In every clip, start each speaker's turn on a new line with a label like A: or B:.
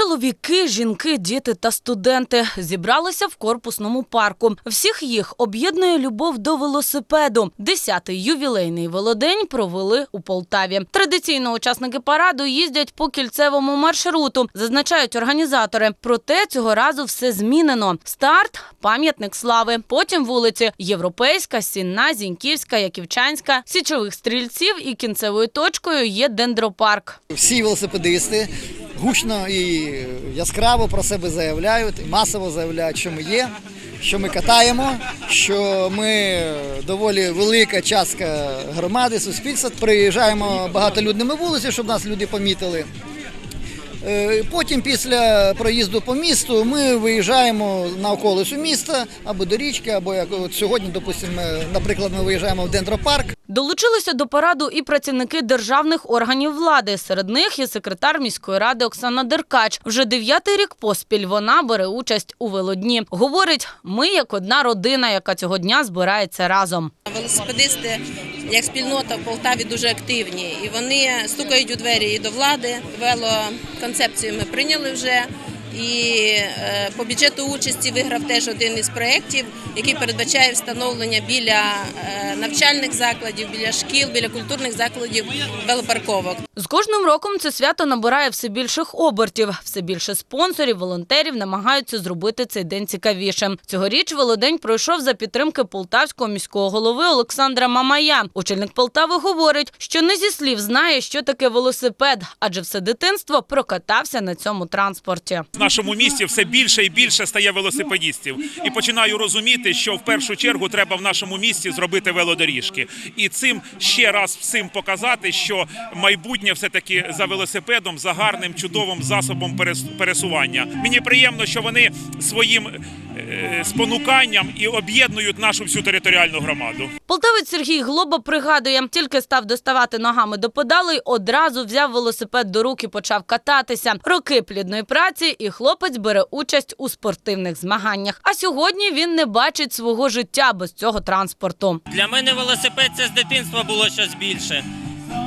A: Чоловіки, жінки, діти та студенти зібралися в корпусному парку. Всіх їх об'єднує любов до велосипеду. Десятий ювілейний велодень провели у Полтаві. Традиційно учасники параду їздять по кільцевому маршруту, зазначають організатори. Проте цього разу все змінено. Старт пам'ятник слави. Потім вулиці Європейська, Сінна, Зіньківська, Яківчанська, Січових стрільців і кінцевою точкою є дендропарк.
B: Всі велосипедисти гучно і яскраво про себе заявляють, масово заявляють, що ми є, що ми катаємо, що ми доволі велика частка громади, суспільства. Приїжджаємо багатолюдними вулицями, щоб нас люди помітили. Е, Потім, після проїзду по місту, ми виїжджаємо на околицю міста або до річки, або як от сьогодні, допустимо, наприклад, ми виїжджаємо в дендропарк.
A: Долучилися до параду і працівники державних органів влади. Серед них є секретар міської ради Оксана Деркач. Вже дев'ятий рік поспіль вона бере участь у велодні. Говорить, ми як одна родина, яка цього дня збирається разом.
C: Велосипедисти як спільнота в Полтаві дуже активні, і вони стукають у двері і до влади. Велоконцепцію ми прийняли вже. І е, по бюджету участі виграв теж один із проєктів, який передбачає встановлення біля е, навчальних закладів, біля шкіл, біля культурних закладів велопарковок.
A: З кожним роком це свято набирає все більших обертів. Все більше спонсорів, волонтерів намагаються зробити цей день цікавішим. Цьогоріч велодень пройшов за підтримки полтавського міського голови Олександра Мамая. Очільник Полтави говорить, що не зі слів знає, що таке велосипед, адже все дитинство прокатався на цьому транспорті.
D: Нашому місті все більше і більше стає велосипедістів. І починаю розуміти, що в першу чергу треба в нашому місті зробити велодоріжки. І цим ще раз всім показати, що майбутнє все таки за велосипедом, за гарним чудовим засобом перес- пересування. Мені приємно, що вони своїм спонуканням і об'єднують нашу всю територіальну громаду.
A: Полтавець Сергій Глоба пригадує, тільки став доставати ногами до педалей, одразу взяв велосипед до рук і почав кататися. Роки плідної праці, і хлопець бере участь у спортивних змаганнях. А сьогодні він не бачить свого життя без цього транспорту.
E: Для мене велосипед це з дитинства було щось більше.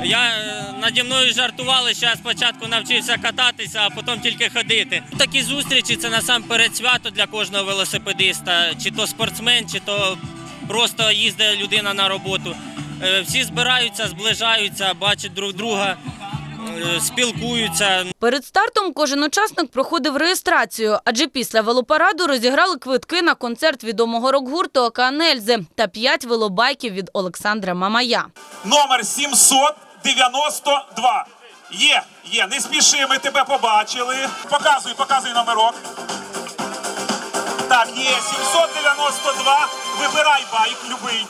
E: Я е, наді мною жартували, що я спочатку навчився кататися, а потім тільки ходити. Такі зустрічі це насамперед свято для кожного велосипедиста, чи то спортсмен, чи то просто їздить людина на роботу. Е, Всі збираються, зближаються, бачать друг друга, спілкуються.
A: Перед стартом кожен учасник проходив реєстрацію, адже після велопараду розіграли квитки на концерт відомого рок-гурту «Океан Ельзи» та п'ять велобайків від Олександра Мамая.
F: номер 792. Є, є, не спіши, ми тебе побачили. Показуй, показуй номерок. Так, є 792. Вибирай байк, любий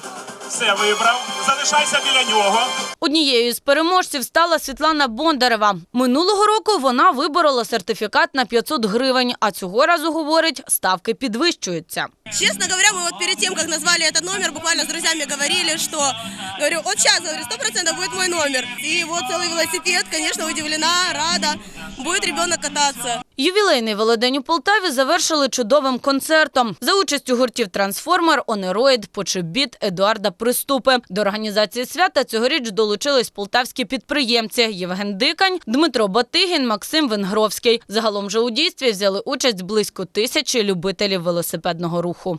F: Все вибрав. Залишайся біля нього.
A: Однією з переможців стала Світлана Бондарева. Минулого року вона виборола сертифікат на 500 гривень, а цього разу, говорить, ставки підвищуються.
G: Честно говоря, мы вот перед тем, как назвали этот номер, буквально с друзьями говорили, что, говорю, вот сейчас, говорю, сто процентов будет мой номер. И вот целый велосипед, конечно, удивлена, рада, будет ребенок кататься.
A: Ювілейний велодень у Полтаві завершили чудовим концертом за участю гуртів Трансформер, Онероїд, Почебіт, Едуарда Приступи. До організації свята цьогоріч долучились полтавські підприємці Євген Дикань, Дмитро Батигін, Максим Венгровський. Загалом же у дійстві взяли участь близько тисячі любителів велосипедного руху.